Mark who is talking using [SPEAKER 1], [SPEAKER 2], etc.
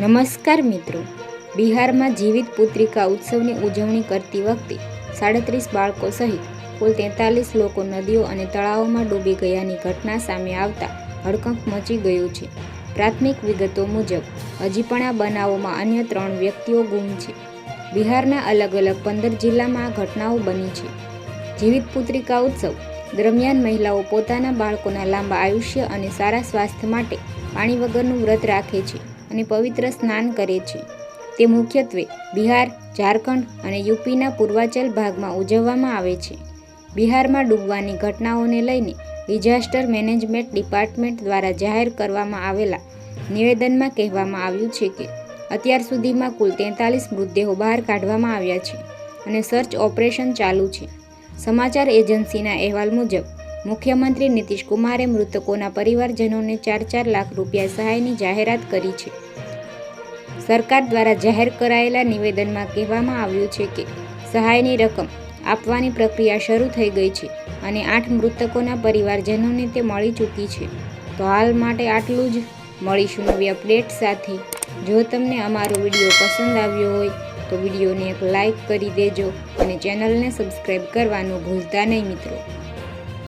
[SPEAKER 1] નમસ્કાર મિત્રો. બિહારમાં જીવિત પુત્રિકા ઉત્સવની ઉજવણી કરતી વખતે સાડત્રીસ બાળકો સહિત કુલ તેતાલીસ લોકો નદીઓ અને તળાવોમાં ડૂબી ગયાની ઘટના સામે આવતા હડકંપ મચી ગયો છે. પ્રાથમિક વિગતો મુજબ, હજી પણ આ બનાવોમાં અન્ય ત્રણ વ્યક્તિઓ ગુમ છે. બિહારના અલગ અલગ પંદર જિલ્લામાં આ ઘટનાઓ બની છે. જીવિત પુત્રિકા ઉત્સવ દરમિયાન મહિલાઓ પોતાના બાળકોના લાંબા આયુષ્ય અને સારા સ્વાસ્થ્ય માટે પાણી વગરનું વ્રત રાખે છે. અને પવિત્ર સ્નાન કરે છે. તે મુખ્યત્વે બિહાર, ઝારખંડ અને યુપીના પૂર્વાચલ ભાગમાં ઉજવવામાં આવે છે. બિહારમાં ડૂબવાની ઘટનાઓને લઈને ડિઝાસ્ટર મેનેજમેન્ટ ડિપાર્ટમેન્ટ દ્વારા જાહેર કરવામાં આવેલા નિવેદનમાં કહેવામાં આવ્યું છે કે, અત્યાર સુધીમાં કુલ તેતાલીસ મૃતદેહો બહાર કાઢવામાં આવ્યા છે અને સર્ચ ઓપરેશન ચાલુ છે. સમાચાર એજન્સીના અહેવાલ મુજબ મુખ્યમંત્રી નીતિશ કુમારે મૃતકોના પરિવારજનોને ચાર ચાર લાખ રૂપિયા સહાયની જાહેરાત કરી છે. સરકાર દ્વારા જાહેર કરાયેલા નિવેદનમાં કહેવામાં આવ્યું છે કે સહાયની રકમ આપવાની પ્રક્રિયા શરૂ થઈ ગઈ છે અને આઠ મૃતકોના પરિવારજનોને તે મળી ચૂકી છે. તો હાલ માટે આટલું જ. મળીશું નવી અપડેટ સાથે. જો તમને અમારો વીડિયો પસંદ આવ્યો હોય, તો વિડીયોને એક લાઈક કરી દેજો અને ચેનલને સબસ્ક્રાઈબ કરવાનું ભૂલતા નહીં મિત્રો.